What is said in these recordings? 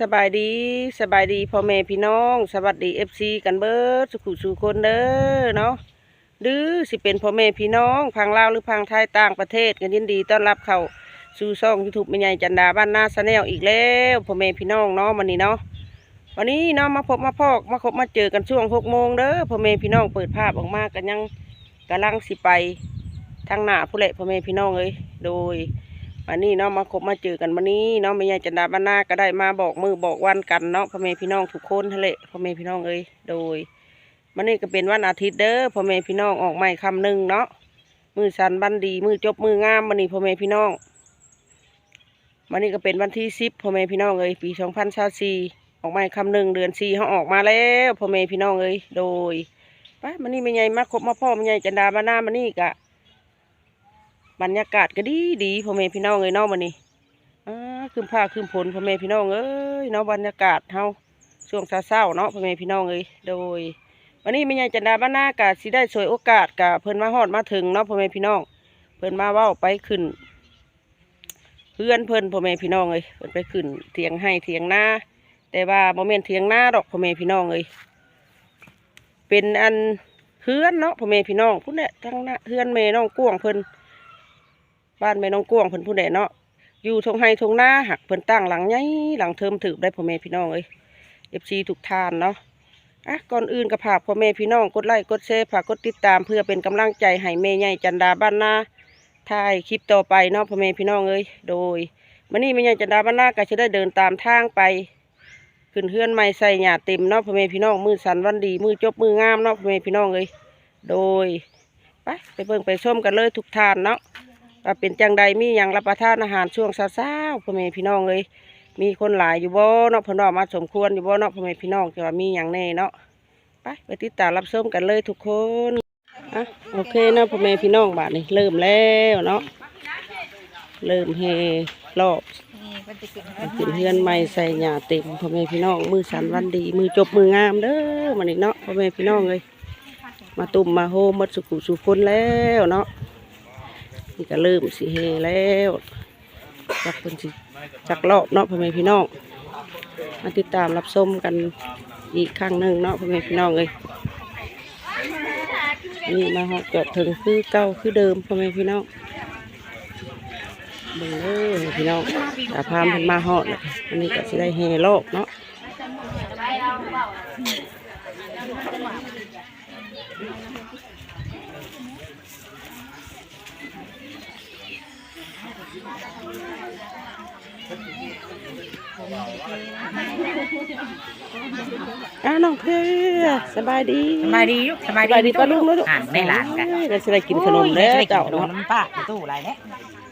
สบายดีสบายดีพ่อแม่พี่น้อง สวัสดีเอฟซีกันเบิดสุขุสุคนเด้อเนาะหรือสิเป็นพ่อแม่พี่น้องพังลาวหรือพังไทยต่างประเทศกันยินดีต้อนรับเข้าสู่ช่องยูทูบแม่ใหญ่จันดาบ้านนาชาแนลอีกแล้วพ่อแม่พี่น้องเนาะวันนี้เนาะวันนี้เนาะมาพบมาพอกมาพบมาเจอกันช่วงหกโมงเด้อพ่อแม่พี่น้องเปิดภาพออกมากันยังกำลังสิไปทางหน้าผู้เละพ่อแม่พี่น้องเลยโดย วันนี้เนาะมาคบมาเจอกันวันนี้เนาะแม่ยายจันดาบ้านนาก็ได้มาบอกมือบอกวันกันเนาะพ่อแม่พี่น้องทุกคนทะเลพ่อแม่พี่น้องเอ้ยโดยวันนี้ก็เป็นวันอาทิตย์เด้อพ่อแม่พี่น้องออกใหม่คำหนึ่งเนาะมือสันบันดีมือจบมืองามวันนี้พ่อแม่พี่น้องวันนี้ก็เป็นวันที่สิบพ่อแม่พี่น้องเอ้ยปีสองพันสาสี่ออกใหม่คำหนึ่งเดือนสี่เขาออกมาแล้วพ่อแม่พี่น้องเอ้ยโดยไปวันนี้แม่ยายมาคบมาพ่อแม่ยายจันดาบ้านนามันนี่กะ บรรยากาศก็ดีดีพ่อแม่พี่น้องเอ้ยเนาะมันนี่อ่าคืมผ้าคืมผลพ่อแม่พี่น้องเอ้ยเนาะบรรยากาศเฮาช่วงเช้าๆเนาะพ่อแม่พี่น้องเอ้ยโดยวันนี้แม่ยายจันดาบ้านนากะสิได้สวยโอกาสกะเพิ่นมาฮอดมาถึงเนาะพ่อแม่พี่น้อง เพิ่นมาเว้าไปขึ้น เพื่อนเพิ่นพ่อแม่พี่น้องเอ้ยเพิ่นไปขึ้นเถียงให้เถียงหน้าแต่ว่าโมเมนเถียงหน้าดอกพ่อแม่พี่น้องเอ้ยเป็นอันเพื่อนเนาะพ่อแม่พี่น้องพุ่นแหละทั้งหน้าเพื่อนแม่น้องกวงเพิ่น บ้านแม่น้องกวงเพิ่นผู้ใดเนาะอยู่ทงไฮทงหน้าหักเพิ่นตั้งหลังใหญ่หลังเทิมถือได้พ่อแม่พี่น้องเอ้ยเอฟซีทุกทานเนาะอะก่อนอื่นก็ฝากพ่อแม่พี่น้องกดไลค์กดแชร์ฝากกดติดตาม เพื่อเป็นกำลังใจให้แม่ใหญ่จันดาบ้านนาถ่ายคลิปต่อไปเนาะพ่อแม่พี่น้องเอ้ยโดยมื้อนี้แม่ใหญ่จันดาบ้านนาก็จะได้เดินตามทางไปขึ้นเฮือนใหม่ใส่หยาเต็มเนาะพ่อแม่พี่น้องมือสันวันดีมือจบมืองามเนาะพ่อแม่พี่น้องเอ้ยโดยไปไปเบิ่งไปชมกันเลยทุกทานเนาะ ว่าเป็นจังใดมีอย่างรับประทานอาหารช่วงเช้าๆพ่อแม่พี่น้องเลย มีคนหลายอยู่บ่เนาะเพ่นว่ามาสมควรอยู่บ่เนาะพ่อแม่พี่น้องจะว่ามีอย่างแน่เนาะไปไปติดตามรับชมกันเลยทุกคนอะโอเคเนาะพ่อแม่พี่น้องบาดนี้เริ่มแล้วเนาะเริ่มเฮรอบขึ้นเฮือนใหม่ใส่หญ้าเต็มพ่อแม่พี่น้องมือสันวันดี มือจบมืองามเด้อมันนี่เนาะพ่อแม่พี่น้องเลย มาตุ่มมาโฮมมาสุขุสุคนแล้วเนาะ นี่ก็เริ่มสิเฮแล้วจักเป็นสิจักรอบเนาะพ่อแม่พี่น้องมาติดตามรับชมกันอีกครั้งหนึ่งเนาะพ่อแม่พี่น้องเลยนี่มาฮอดเกิดถึงคือเก่าคือเดิมพ่อแม่พี่น้องเบิ่งเลยพี่น้องตาพามเพิ่นมาฮอดเลยอันนี้ก็สิได้เฮรอบเนาะ อะน้องเพื่อสบายดีสบายดีลูกสบายสบายดีป้าลุงเนาะลูกอ่านในหลานกันโอ้ยเราจะได้กินขนมแล้วเจ้าโดนเนาะน้ำป้าในตู้อะไรเนี่ย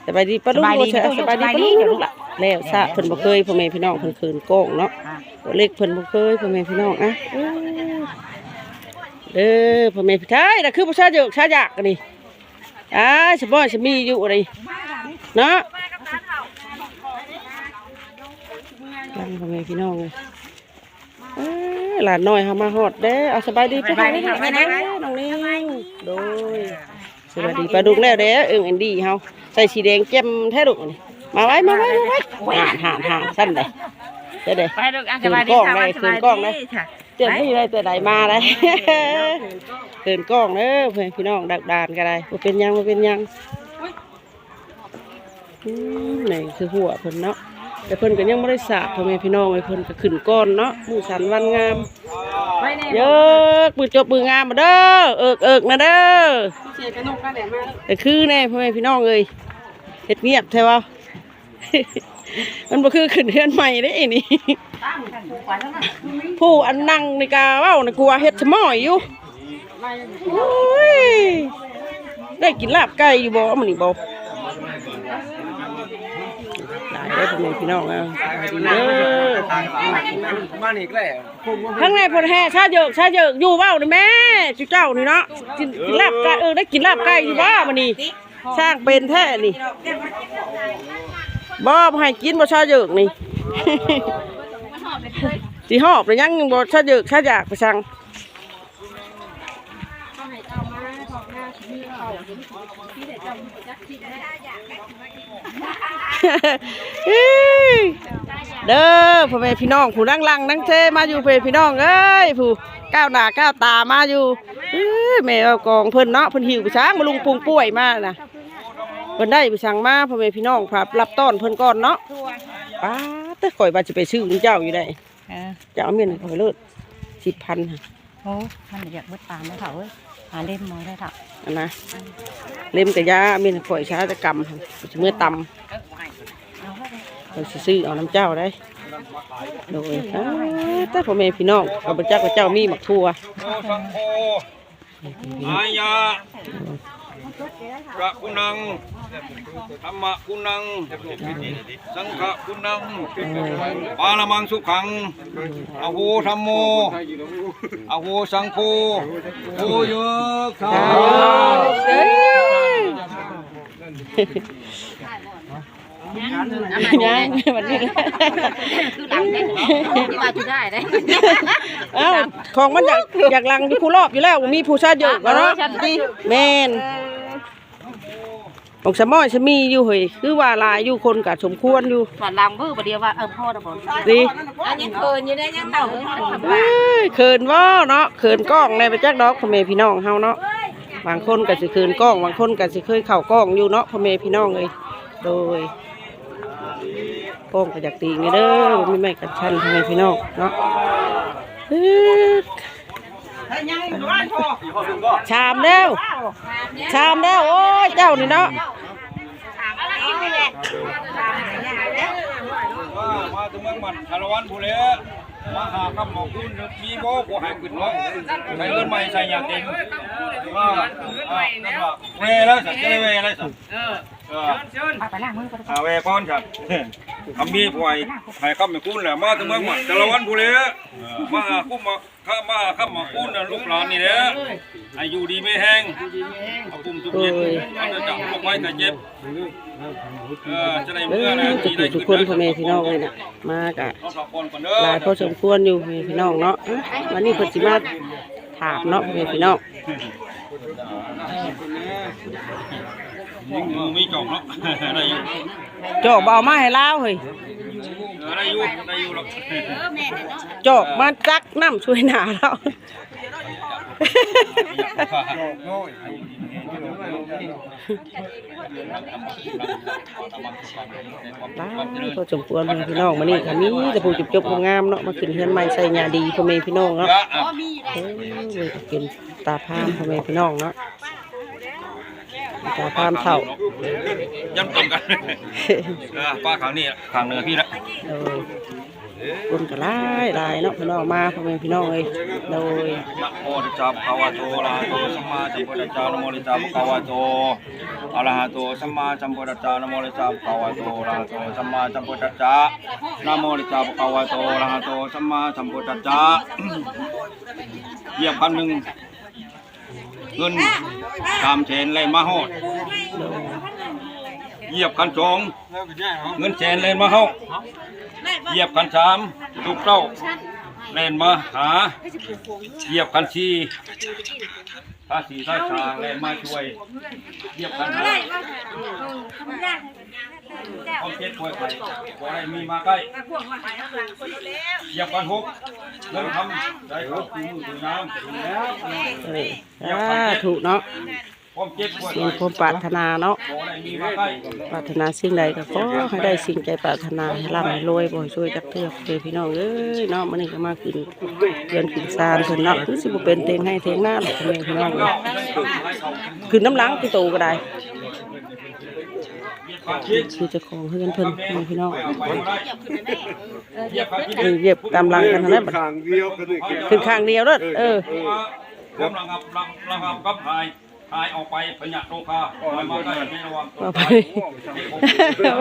สบายดีป้าลุงสบายดีเนาะตู้สบายดีสบายป้าดีลุงลูกล่ะแล้วซะเพิ่นบ่เคยพ่อแม่พี่น้องเพิ่นคืนโก้งเนาะอะตัวเล็กเพิ่นบ่เคยพ่อแม่พี่น้องอะเออเด้อพ่อแม่พี่ชายน่ะคือบ่ชาเยอะชาอยากกันนี่อ่าสบอยสมีอยู่อะไร เนาะลังพ่อแม่พี่น้องเลยเอ้อหลานน้อยเฮามาฮอดเด้อเอาสบายดีสบายดีป้าไปลุงนะน้องนี่โดยสวัสดีปลาดุกแล้วเด้อเอิงอันดีเฮาใส่สีแดงเข้มแท้ดุกนี่มาไว้มาไว้มาไว้ห่านห่านห่านสั้นเลยเด้อเด้อไปลูกอะคืสนบายกดีล้องค่ะเลยสคืบานยกล้องเลยดีค่ะเจ้าไม่ได้แต่ใดมาเลยคืนกล้องเด้อเพื่อนพี่น้องดักดานก็ได้บ่เป็นหยังบ่เป็นหยัง อืมนี่คือหัวเพิ่นเนาะแต่เพิ่นก็ยังบ่ได้สาบพ่อแม่พี่น้องไอ้เพิ่นก็ขึ้นก้อนเนาะมือสันวันงามไปแน่เยอะมือจบมืองามมาเด้อเอิกเอิกนะเด้อเชียร์กันนกกันแหละมาแต่คือแน่พ่อแม่พี่น้องเอ้ยเฮ็ดเงียบใช่ป่ะมันบ่คือขึ้นเรือนใหม่ได้นี่ตั้งกันไปแล้วนะผู้อันนั่งในกาเว้านะกลัวเฮ็ดชะม้อยอยู่โอ้ยได้กินลาบไก่อยู่บ่มื้อนี้บ่หลายเด้อพ่อแม่พี่น้องเอ้าสวัสดีเด้อมาอีกแล้วข้างในพลแห่ชาเยอะชาเยอะอยู่เว้านี่แม่จุเจ้านี่เนาะกินกินลาบไก่เออได้กินลาบไก่อยู่บ่มื้อนี้สร้างเป็นแท้นี่บ่บ่ให้กินบ่ชาเยิกนี่สิหอบหรือยังบ่ชาเยิกชาอยากไปสั่ง เฮ้ยเด้อพ่อแม่พี่น้องผู้นั่งลังนั่งเทมาอยู่พ่อแม่พี่น้องเอ้ยผู้ก้าวหน้าก้าวตามาอยู่เอ้ยแม่เอากองเพิ่นเนาะเพิ่นหิวไปช้างมาลุงปุงป่วยมาน่ะเพิ่นได้ไปสั่งมาพ่อแม่พี่น้องครับรับต้อนเพิ่นก่อนเนาะป้าดแต่ข่อยว่าสิไปซื้อของเจ้าอยู่ได้เออจะเอาเมียนให้ข่อยเลิศ10,000ค่ะโอ้มันอยากเบิดตามได้เถอะเว้ยหาเล่มมองได้เถอะ อันนะเล่มกะยาเมียนให้ข่อยช้าจะกำค่ะสิเมื่อตำเราสิซื้อเอาน้ำเจ้าได้โดยอ้าแต่พ่อแม่พี่น้องข้าพเจ้ากับเจ้ามีหมักทั่วโมสังโฆอายะ พระกุณังธรรมะกุณัง สังฆะกุณังปาลมังสุขังอโหธรรมโมอโหสังโฆโอเยอะสายังวันนี้คือหลังได้ที่ว่าที่ได้ได้เอ้าของมันอยากอยากลังอยู่คู่รอบอยู่แล้ว มีผู้ชายเยอะกว่าเนาะแม่น ของสมอยสมีอยู่เฮ้ยคือว่าหลายอยู่คนกับสมควรอยู่ว่าลังเบื่อประเดี๋ยวว่าเออพ่อนะผมดีอันนี้เคินอยู่ได้ยังเต่าเอ้ยมันเอ้ยเขินว่าเนาะเขินกล้องในประจักษ์ดอกพ่อแม่พี่น้องเฮาเนาะบางคนก็สิเขินกล้อง บางคนก็สิเคยเข้ากล้องอยู่เนาะพ่อแม่พี่น้องเลยโดยกล้องก็อยากตีนี่เด้อบ่มีไม้กันชันพ่อแม่พี่น้องเนาะเอิ้น ชามแล้วชามแล้วโอ้ยเจ้านี่เนาะมาถึงเมืองมันคารวันผู้เลี้ยมาหาคำของคุณมีโบผู้ให้ขึ้นเนาะใช้เงินใหม่ใส่ยาเต็มว่าเวแล้วสักเวแล้วสัก เออไปล้างมือไปอาเวก้อนครับคำมีผู้ให้ให้คำให้คุณแหละมาถึงเมืองมันคารวันผู้เลมาหาคุ้มมาข้ามาคำมาคุณลูกหลานนี่แหละอายุดีไม่แห้งเอาคุ้มทุกเย็นอันจะจับพวกไม้แต่เจ็บเออจะได้เอเมื่ออนะทุกผู้ทุกคนพ่อแม่พี่น้องเลยน่ะมากะเอาสอบก่อนก่อนเด้อหลายพอสมควรอยู่พ่อแม่พี่น้องเนาะอะวันนี้เพิ่นสิมาถามเนาะพ่อแม่พี่น้อง ยิงมือมีจบเนาะได้อยู่จอกบ่เอามาให้ลาวเฮ้ยเออได้อยู่ได้อยู่หรอกจอกมาจักน้ำช่วยหนาเรา บ้าพอสมควรพ่อแม่พี่น้องมานี่ค่ะมีแต่ผู้จบๆงามๆเนาะมาขึ้นเฮือนใหม่ใส่ยาดีพ่อแม่พี่น้องเนาะเยอะอะเอ้ยเลยก็เป็นตาพามพ่อแม่พี่น้องเนาะ ตาพามเท่าย้ำตรงกันเออป้าขางนี่ขางเหนือพี่ละโดยคนก็หลายหลายเนาะพี่น้องมาพ่อแม่พี่น้องเลยโดยนะโมตัสสะภะคะวะโตอะระหะโตสัมมาสัมพุทธัสสะนะโมตัสสะภะคะวะโตอะระหะโตสัมมาสัมพุทธัสสะนะโมตัสสะภะคะวะโตอะระหะโตสัมมาสัมพุทธัสสะนะโมตัสสะภะคะวะโตอะระหะโตสัมมาสัมพุทธัสสะเหยียบพันหนึ่ง เงินตามเชนเลยมาหดโดเหยียบคันสองเงินแสนเลยมาหอดเหยียบคันสามทุกเต้าเลนมาหาเหยียบคันสี่ ภาษีท่าชางเลนมาช่วยเหยียบคันห้าเอาเจ็ดถ้วยไข่ขอให้มีมาใกล้เหยียบคันหกเงินทำได้เขาถือมือถือน้ำแล้วเออสาธุเนาะ พร้อมเจ็ดถ้วยสิ่งความปรารถนาเนาะขอให้มีมาใกล้ปรารถนาสิ่งใดก็ขอให้ได้สิ่งใจปรารถนาให้ร่ำให้รวยบ่ให้ช่วยจักเทือกเด้อพี่น้องเอ้ยเนาะมื้อนี้ก็มาขึ้นเรือนขึ้นศาลเพิ่นเนาะคือสิบ่เป็นเตงให้เตงหน้าหรอกพ่อแม่พี่น้องเอ้ยขึ้นน้ำหลังคือโตก็ได้คือเจ้าของเฮือนเพิ่นพ่อแม่พี่น้องเหยียบคันที่เออเหยียบตามหลังกันเท่านั้นบัดทางเดียวกันนี่ขึ้นข้างเดียวเด้อเออ ผมระงับระระงับกับหาย หายออกไปพญาโลคาหายมาได้ไม่ระวังว่าไป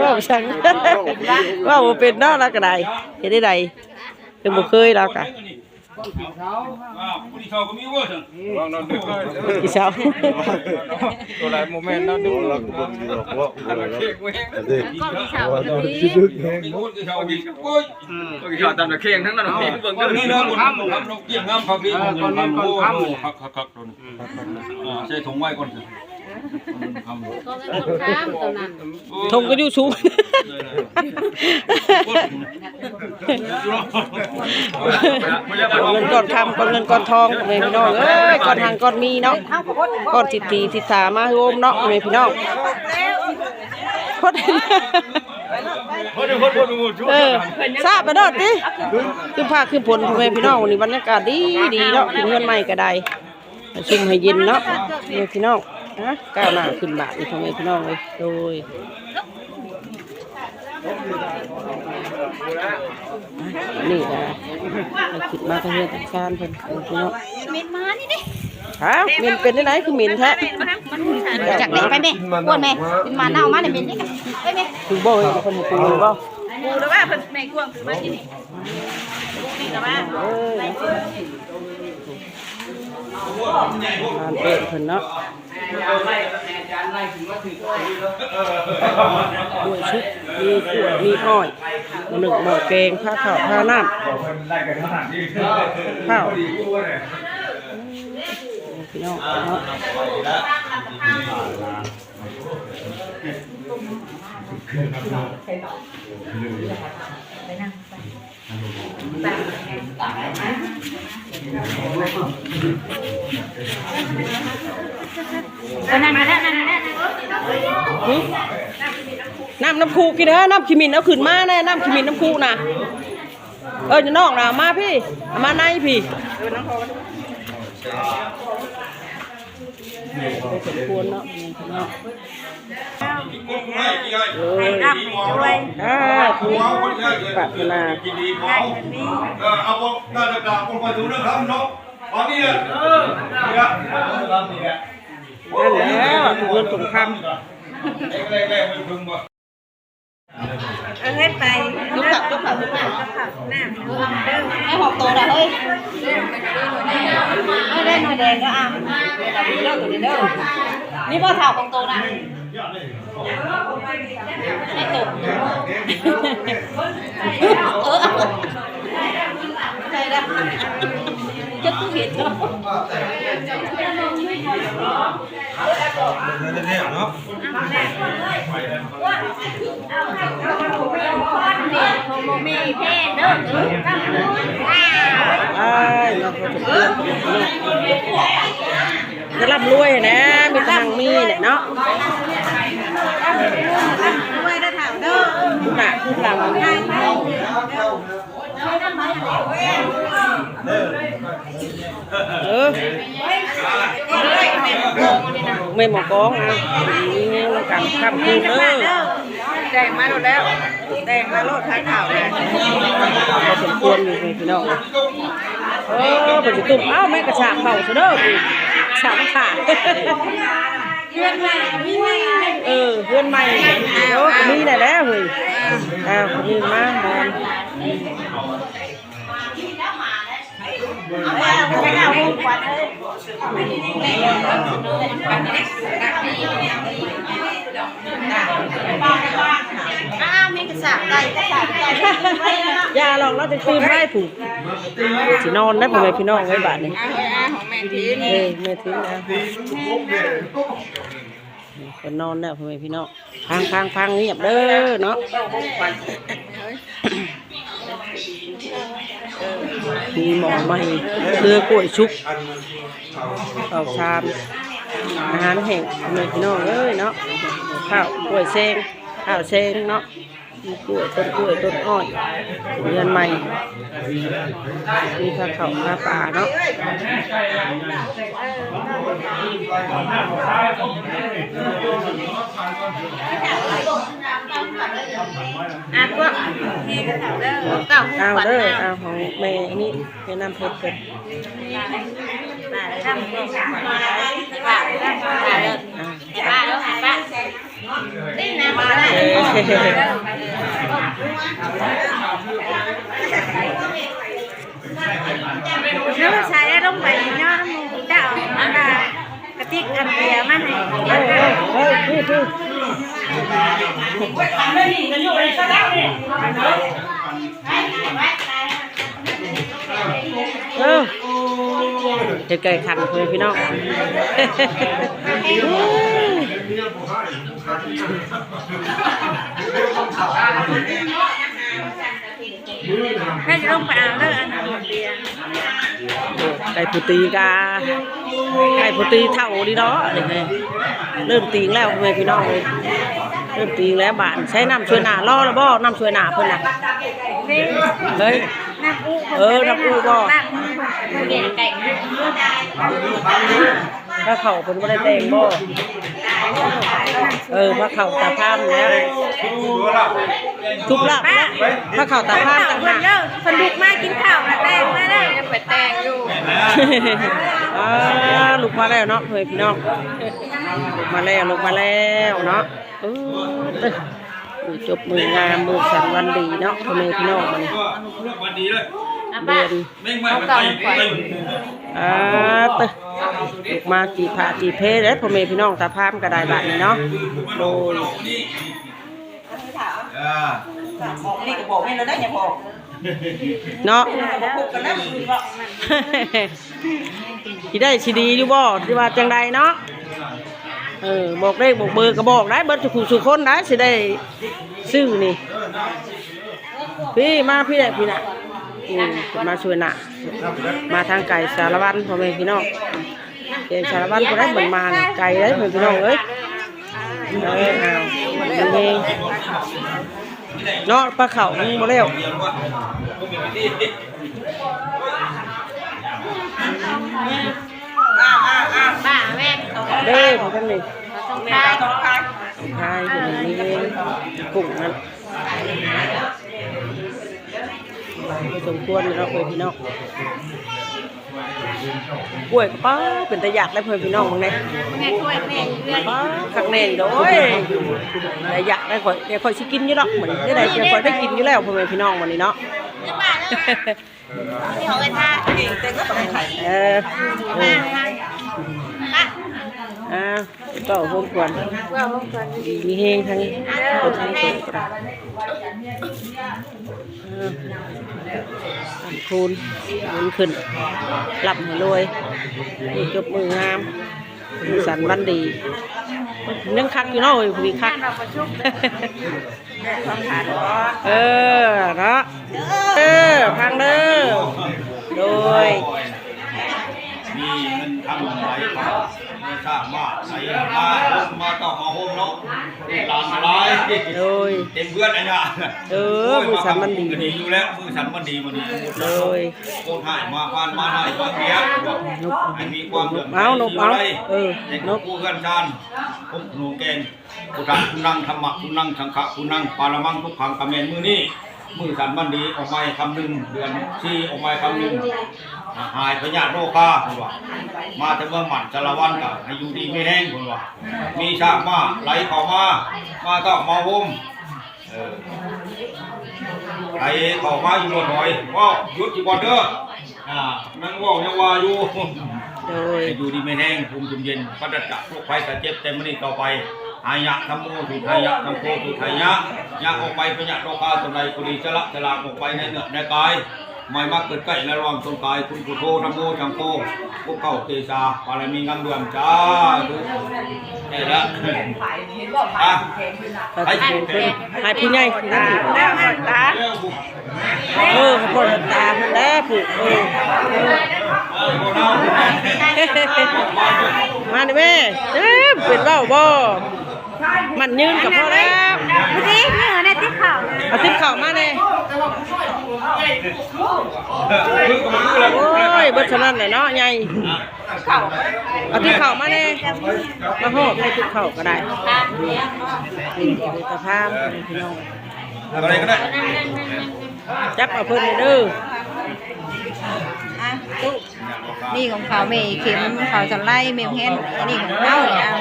ว่าบ่ช่างว่าบ่เป็นเนาะแล้วก็ได้เฮ็ดได้ใดเพิ่นบ่เคยแล้วก็อ้าว ผู้ที่เขาก็มีเว่าซั่นวางนอนดึกเลยพี่สาวตัวไหนโมเมนต์นั่นดึกเราก็บ่มีหรอกว่าอะไรแล้วแต่เด็กว่าเราสิดึกแฮงมีคนที่เขากินโอ้ยก็ขาดตามตะเคียงทั้งนั้นเนาะเบิ่งเด้อนี่เด้อคนทำทำนกเกี่ยงงามครับนี่คนทำโอ้โหคักคักคักตัวนี้อ่าใส่ถุงไว้ก่อนสิทำทงก็อยู่สูงก่อนเงินก่อนคำก่อนเงินก่อนทองแม่พี่น้องเอ้ยก่อนหังก่อนมีเนาะก่อนสิทธีสิสามาโฮมเนาะแม่พี่น้องพดคนคนคนหมู่ช่วเออทราบไปโดดดิคือภาคคือผลพ่อแม่พี่น้องวันนี้บรรยากาศดีดีเนาะกินเงินใหม่ก็ได้ซุ่มให้เย็นเนาะแม่พี่น้อง นะก้าวหน้าขึ้นบาทนี่พ่อแม่พี่น้องเลยโดยนี่นะให้คิดมาทางเรื่องการเพิ่นแม่พี่น้องเม็ดมานี่ดิฮะเหม็นเป็นได้ไหนคือเหม็นแท้จากไหนไปแม่ปวดแม่เป็นมาเน่ามาในเม็ดนี่ไปแม่คือบ่เห็นคนปูเลยบ่กูแล้วว่าเพิ่นแม่กวงคือมาที่นี่นี่ก็ว่า เอ้ยงานเป็นเพิ่นเนาะด้วยชุดมีขวดมีอ้อยหนึ่งหม้อแกงผ้าขาวผ้าน้ำข้าวพี่น้องเนาะเออนั่นนั่นนั่นนั่นหึน้ำน้ำคูกินเด้อน้ำขีมินเอาขึ้นมาแน่น้ำขีมินน้ำคูน่ะเออจะนอกน่ะมาพี่ มาในพี่สมควรเนาะ เนาะเลยรับด้วยอ่าคือปรารถนาเออเอาพวกน่าจะกราบคนคอยดูนะครับเนาะตอนนี้เนี่ยเออเนี่ยนั่นแล้วทุกคนสงครามแรกแรกมั เอาเฮ็ดไปทุกขับทุกขับทุกขับน้ำเด้อไอ้หกโตนะเฮ้ยไม่ได้หน่วยแดงก็อะเด้อตัวนี้เด้อนี่บ่เท่าของโตนะไอ้โตเออใจละจะตู้เห็นเนาะเนี่ยเนาะ จะร่ำรวยนะ มีทางมีเนี่ยเนาะด้วยได้ถามเด้อทุกหน้าทุกหลัง เออไม่หมอกองอะนี่เรากำข้ามคืนเด้อแดงมาแล้วแดงมาโลดทางข่าวเลยเราสมควรอยู่พี่น้องเออเป็นตุ่มอ้าวแม่กระฉากเข่าซะเด้อฉากขาเพื่อนใหม่เออเพื่อนใหม่เดี๋ยวก็มีได้แล้วเฮ้ยอ้าวคนนี้มาบอลจะเอาหุ้น ย่าหรอกเราจะตื่นได้ผูกสินอนได้ผมเลยพี่น้องไว้บาทนี่ของแม่ทีเออแม่ทิ้งนะคนนอนแล้วพ่อแม่พี่น้องพังพังพังเงียบเด้อเนาะ มีหมอใหม่เคือกล้วยชุกข้าวชาม อาหารแห้งพ่อแม่พี่น้องเอ้ยเนาะข้าวกล้วยเซงข้าวเซงเนาะ มีกล้วยต้นกล้วยต้นอ้อยเรือนใหม่มีข้าวเขาข้าปลาเนาะอะพวกมีกระสับเด้อเก้าเอาควันเด้อนะเอาของแม่นี่เป็นน้ำเพชรเป็นามาเลยป้าเลยป้าเลยอ่าป้าเลยป้านี่นะมาเลย nếu mà xài ở đông bảy nho nó mù đạo ăn là cái tiết ăn bìa mà này เฮ้ยเฮ้ยพี่พี่เ ออจะไก่ขันเลยพี่น้องไปเอาเลิกอันนั้นเบียร์ไก่ผู้ตีกาไก่ผู้ตีเท่าดีเนาะนี่ไงเริ่มตีแล้วพ่อแม่พี่น้องเลยเริ่มตีแล้วบานใช้น้ำช่วยหนาล่อแล้วบ่น้ำช่วยหนาเพิ่นน่ะเฮ้ยน้ำอู้เออน้ำอู้บ่น้ำเบียร์ไก่ถ้าเข่าเพิ่นบ่ได้แต่งบ่ เออพระเข่าตาพามแล้ว ทุกลาบแล้วพระเข่าตาพามข้าวต่างเพิ่นหากเลิกคนดุกมากินข้าวแล้วแตงมาแล้วยังไปแตงอยู่อ่าลูกมาแล้วเนาะเฮ้ยพี่น้องลูกมาแล้วลูกมาแล้วเนาะเออเด้อมือจบมืองามมือสันวันดีเนาะพ่อแม่พี่น้องมันวันดีเลย เดือนไม่ไม่ไปไปอ่าเต้อลูกมากี่ผากี่เพเด้อพ่อแม่พี่น้องตาพามก็ได้บัดนี้เนาะโดยอ่านี่ก็บอกแม่เราได้อย่าบอกเนาะพูดกันแล้วมึงบอกสิได้สิดีอยู่บ่ที่ว่าจังใดเนาะเออบอกเลขบอกเบอร์ก็บอกได้เบิดสุขุสุคนได้สิได้ซื้อนี่พี่มาพี่แหละพี่น่ะอื มมาช่วยน่ะมาทางไก่สารวันพ่อแม่พี่น้องเกณฑ์สารวันก็ได้เหมือนมาน่ะไก่ได้เหมือนพี่น้องเอ้ยเออเอาเองเนาะปลาเข่ามึงบ่แล้วบ้าแม่เด้อของท่านนี่ต้องทายต้องทายใช่อยู่ในนี้เองกุ้งนั่น ผสมควรเลยเนาะเพื่อนพี่น้องกล้วยก็ป้าเป็นตะหยากได้เพื่อนพี่น้องมึงเนี่ยแม่ช่วยแม่เรื่อยป้าขักแน่งโดยแต่อยากได้ข่อยเดี๋ยวข่อยสิกินอยู่ดอกเหมือนได้ไหนเดี๋ยวข่อยได้กินอยู่แล้วเพื่อนพี่น้องวันนี้เนาะจะบ้าแล้วที่เขาไปท่าเออเอมาอมามาอ่าก็เอาพวกควรว่าพวกคนดีมีเฮงทั้งคนทั้งตัวก็ได้ อันคูณเงินขึ้นหลับให้รวยจบมืองามมือสันวันดียังคักอยู่เนาะเว้ยผู้ดีคักเราประชุมเออเนาะเออพังเด้อโดยมีเงินทำไรครับไม่ทราบว่าใส่มามาต่อมา หลานอะไรโดย เต็มเพื่อนอันเนี้ยเออมือสันวันดี ดีอยู่แล้วมือสันมันดีมันดีโดยโคตรหายมาพานมาหน่อยมาเนี้ยให้มีความเดือดเอานกเอาเออเด็กนนกก ผู้กันชานพบหนูเกณฑ์พุทธะคุณนั่งธรรมะคุณนั่งสังฆะคุณนั่งปาระมังทุกขังกำเมนมือนี้มือสันมันดีออกมาคำหนึ่งเดือนสี่ออกมาคำหนึ่ง หายพญาโรคาคุณว่ามาแต่เมืองหมันจารวันกับให้อยู่ดีไม่แห้งคุณว่ามีชากมาไหลเข้ามามาต้องมาห่มเออไอ้เข้ามาอยู่บนหอยว้าวหยุดที่บอดเด้ออ่านั่งเว่ายังว่าอยู่โดยให้อยู่ดีไม่แห้งภูมิจุมเย็นปัจจักโรคภัยแต่เจ็บเต็มมันนี่ต่อไปอายะธรรมโมสุทายะธรรมโคสุทายะยะออกไปพญะโรคาสมัยกุลีสละสลากออกไปในเนื้อในกาย ไม่มักเกิดใกล้และรองตนกายคุณพุทโธธรรมโมจังโคพวกเก่าเตชาบารมีงามเดือมจ้าธุได้ละอะให้ผู้เพิ่นให้ผู้ใหญ่นั่นแล้วมาตาเออเขาพ่อตาแล้วผู้เออมาดิแม่เอ้ยเป็นเบ้าบ่มันยืนกับพ่อแล้วพอดีเหนือในที่เข่าเอาติ๊บเข่ามาเลย โอ้ยเบิดเท่านั้นแหละเนาะใหญ่เอาติ๊บเข่ามาแน่มาโหดให้ติ๊บเข่าก็ได้นี่คือสภาพพี่น้องอะไรก็ได้จับเอาเพิ่นเด้ออะตุ๊นี่ของเขาเมย์เข็มเขาจะไล่เมมเฮนอันนี้ของเขาเนี่ยเอา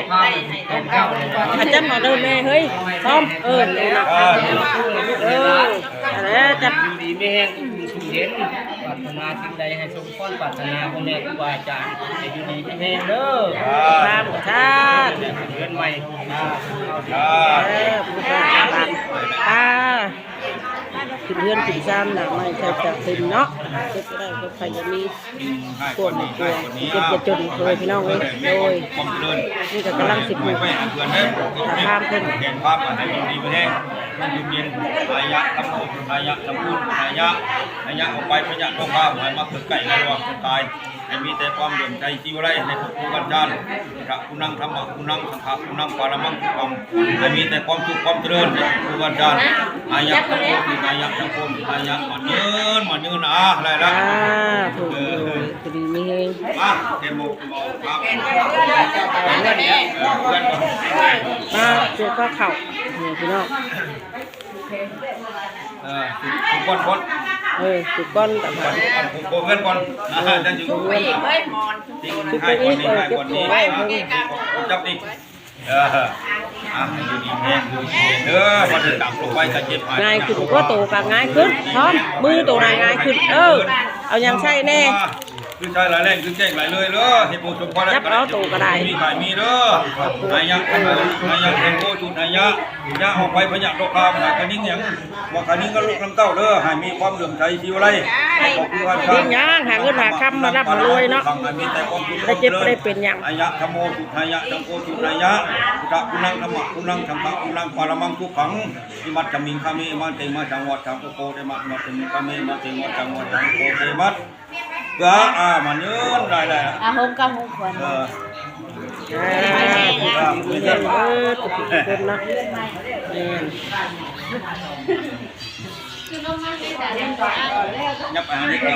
ของเก่าดีกว่าอาจับมาเด้อแม่เฮ้ยพร้อมเออเออเออแล้วจับดี ไม่แห้งสุขเย็นปรารถนาสิ่งใดให้สมพรปรารถนาพ่อแม่ครูบาอาจารย์ให้อยู่ดีไม่แห้งเด้อตามชาติเดือนใหม่เออผู้ชายตามตา ขึ้นเพื่อนขึ้นซ่านหนาไม่ใช่จะเต็มเนาะเก็บได้ก็ใครจะมีกวมกวมเก็บจะจนเลยพี่น้องเลยโดยนี่ก็กำลังสิบหไม่มู่ไปอ่านเพื่อนถ้าข้ามขึ้นเห็นภาพอะไรดีๆไปแห้งมันยืนย็นอายะทำโมอายะทำพูดอายะอายะออกไปพยะโลกาหมายมาเกิดไก่แล้วตาย ให้มีแต่ความเดือดใจที่วไรในทุกภูกันจานพระคุณนั่งธรรมะคุณนั่งสังฆะคุณนั่งปารมังทุกคำให้มีแต่ความสุขความเจริญในทุกภูกันจานอายะทำโมอายะทำพูดอายะมันยืนมันยืนอะอะไรละอ่าถูกเลยพอดีมีเฮงมาเทโมโมครับเพื่อนเนี่ยเพื่อนก่อนมาเจอข้าวเข่าเนี่ยพี่น้อง เออทุกคนคนเออถูกก้อนต่างหากผมโกเงินก่อนอ่าจะอยู่ที่ให้คนนี้ให้คนนี้จับดิเอออะอยู่ดีแม่อยู่ดีเด้อพอจะจับลงไปจะเจ็บง่ายขึ้นก็โตกันง่ายขึ้นพร้อมมือโตนายง่ายขึ้น เออ เอายังใช่แน่คือใช่หลายแรงคือแจ้งหลายเลยเด้อเฮ็ดโบสมพรมีขายมีเด้ออายักอายักเป็นโบจุดอายัก ยะออกไปพยักโลกามหาคันนี้หยังว่าคันนี้ก็ลูกน้ำเต้าเด้อให้มีความเลื่อมใสชีวไรขอบคุณว่าดิ้นย่างหาเงินหาคำมารับมารวยเนาะมีแต่ความสุขได้เจ็บบ่ได้เป็นหยังอายะธโมสุทายะจังโกสุทายะพุทธคุณังธรรมะคุณังธรรมะคุณังปารมังทุกขังอิมัตจะมิงคามิมันเตมาจังหวัดจังโกโกเตมัตมัตเตมิงคามิมันเตมาจังหวัดจังโกเตมัตกะอ่ามันยืนได้ได้อาหงกับหงควร เอออ่าถูกต้องมีเฮงเออถูกคนะนี่ยับไปหานี่ก่อน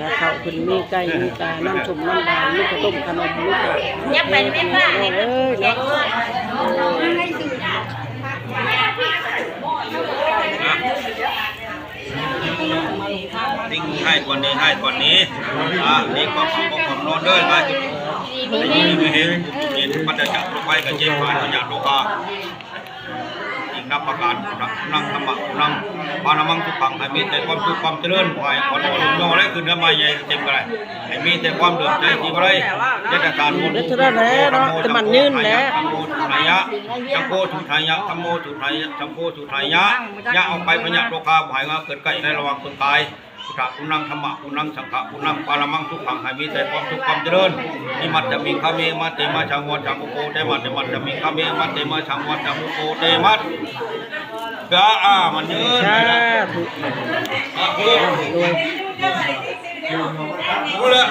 ถ้าเขาคุณมีไก่มีกาน้ำชมน้ำดานมีข้าวต้มขนมมีข้าวยับไปไม่พลาเอ้ยเนาะดิ้งให้ก่อนนี้ให้ก่อนนี้อ่านี่ความของของนอนเด้อมาจุด นี่มีเห็นเห็นมันจะจับลงไปกับเจ็บผ่านพยาโลกาอีกนับประการนักนั่งธรรมะนั่งปานมังทุกขังให้มีแต่ความสุขความเจริญไว้คนอ่อนโยนและคืนทำไมใหญ่เต็มกันให้มีแต่ความเดือดใจที่อะไรเจตการมุนเท่านั้นและเนาะแต่มันยืนแหละธรรมโมทุทายะจังโกทุทายะธรรมโมทุทายะจังโกทุทายะยะออกไปพญะโลกาภายว่าเกิดใกล้ในระหว่างคนตาย พุทธคุณังธรรมะคุณังสังฆะคุณังปารมังทุกขังให้มีแต่ความสุขความเจริญนิมัตจะมีคาเมมาเตมาชังวัดชังโกเตมัตเตมัตจะมีคาเมมาเตมาชังวัดชังโกเตมัตกะอามันยืนสาธุอะเพื่อนรวยรู้แล้ว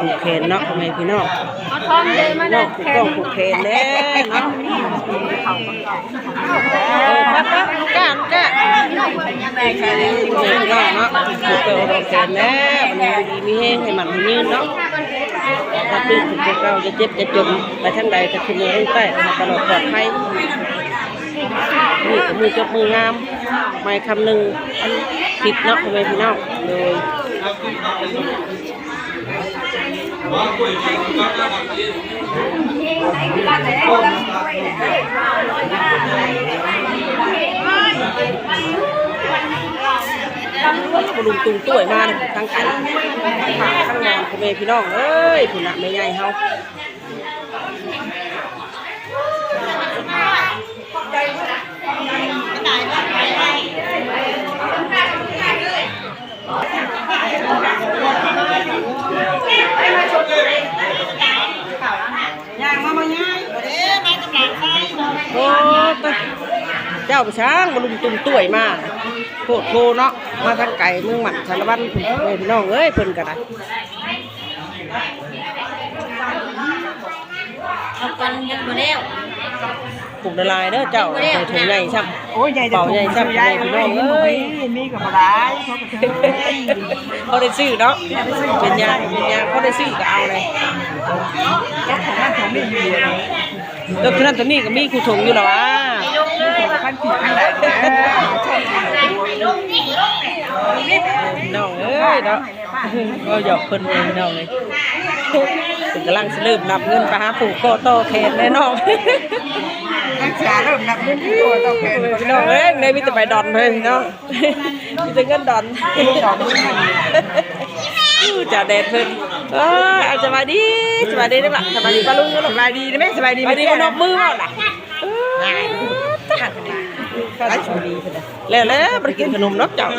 ผูกแขนเนาะทำไมพี่น้องเอาทองเลยมาน้ได้องผูกต้องผูกแขนแน่เนาะเออปั๊บปั๊บลูกก้าลูกก้าผูกแขนเนาะเนาะผูกเกลียวดอกแขนแน่มันดีมีแห้งให้มันให้ยืนเนาะถ้าตื่นถึงพวกเราจะเจ็บจะจมไปทางใดก็ขึ้นเรื่องใต้ตลอดปลอดภัยนี่ก็มือจบมืองามไม่คำหนึ่งอันผิดเนาะทำไมพี่น้องโดยกระ ลุมตุงตุ้ยมาเลยทั้งก่ฝากทั้งนอนพ่อแม่พี่น้องเอ้ยผู้นักไม่ใหญ่เฮา โอ้ตะเจ้าช้างมาลุมตุงตุ้ยมาโคตรโคเนาะ มาทั้งไก่เมืองหมันสารวัตรพ่อแม่พี่น้องเอ้ยเพิ่นกันนะเอากันยังบ่แล้ว ปลูกละลายเด้อเจ้าเอาไปถุงใหญ่ช่ำโอ้ยใหญ่เป่าใหญ่ช่ำพ่อแม่พี่น้องเอ้ยมีกับอะไรเขาก็เทยเขาได้ซื้อเนาะเป็นยางเป็นยางเขาได้ซื้อก็เอาเลยเจ้าของบ้านเขาไม่มีเลยแล้วที่นั่นตัวนี้ก็มีคูถุงอยู่หรอวะพันผิดอะไรเนี่ยน้องเอ้ยเนาะก็หยอกเพิ่นเองน้องเลย เป็นกำลังสิเริ่มนับเงินไปหาปู่โกโตแขนแน่น้องรักษาเริ่มนับเงินที่ตัวต้องเป็นพี่น้องเอ้ยในมีแต่ใบดอนเลยพี่น้องมีแต่เงินดอนดอกนี้มันอู้จ่าแดดเพิ่นเออเอาสบายดีสบายดีได้ปะสบายดีปะลุงก็สบายดีได้ไหมสบายดีสบายดีก็นกมือว่าล่ะได้สบายดีแล้วแล้วไปกินขนมนกเจ้าเ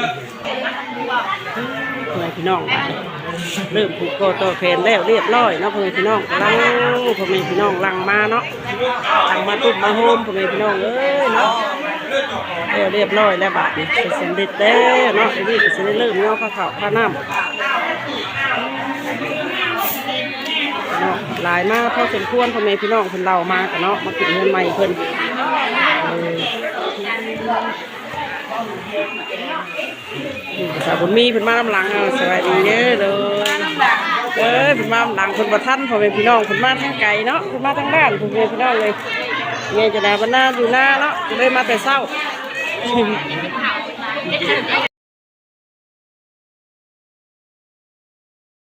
พื่อพี่น้องเริ่มผูกโกโตแฟนแล้วเรียบร้อยเนาะพ่อนพี่น้องลังพ่อแม่พี่น้องลังมาเนาะลังมาตุ้มมาโฮมพ่อแม่พี่น้องเอ้ยเนาะแล้วเรียบร้อยแล้วบาดนี้เป็นสำเร็จแล้วเนาะทีนี้ก็จะได้เริ่มเนาะข้าวขาวข้าวน้ำเนาะหลายมากพอสมควรพ่อแม่พี่น้องเพิ่นเล่ามากันเนาะมากินเงินใหม่เพิ่นเออ สาวบุญมีเพิ่นมาลำหลังเอาสวัสดีเด้อเด้อเอ้ยเพิ่นมาลำหลังเพิ่นบ่ทันพ่อแม่พี่น้องเพิ่นมาทางไกลเนาะเพิ่นมาทางบ้านพ่อแม่พี่น้องเลยไงจะได้บ่หน้าอยู่หน้าเนาะจะได้มาแต่เช้า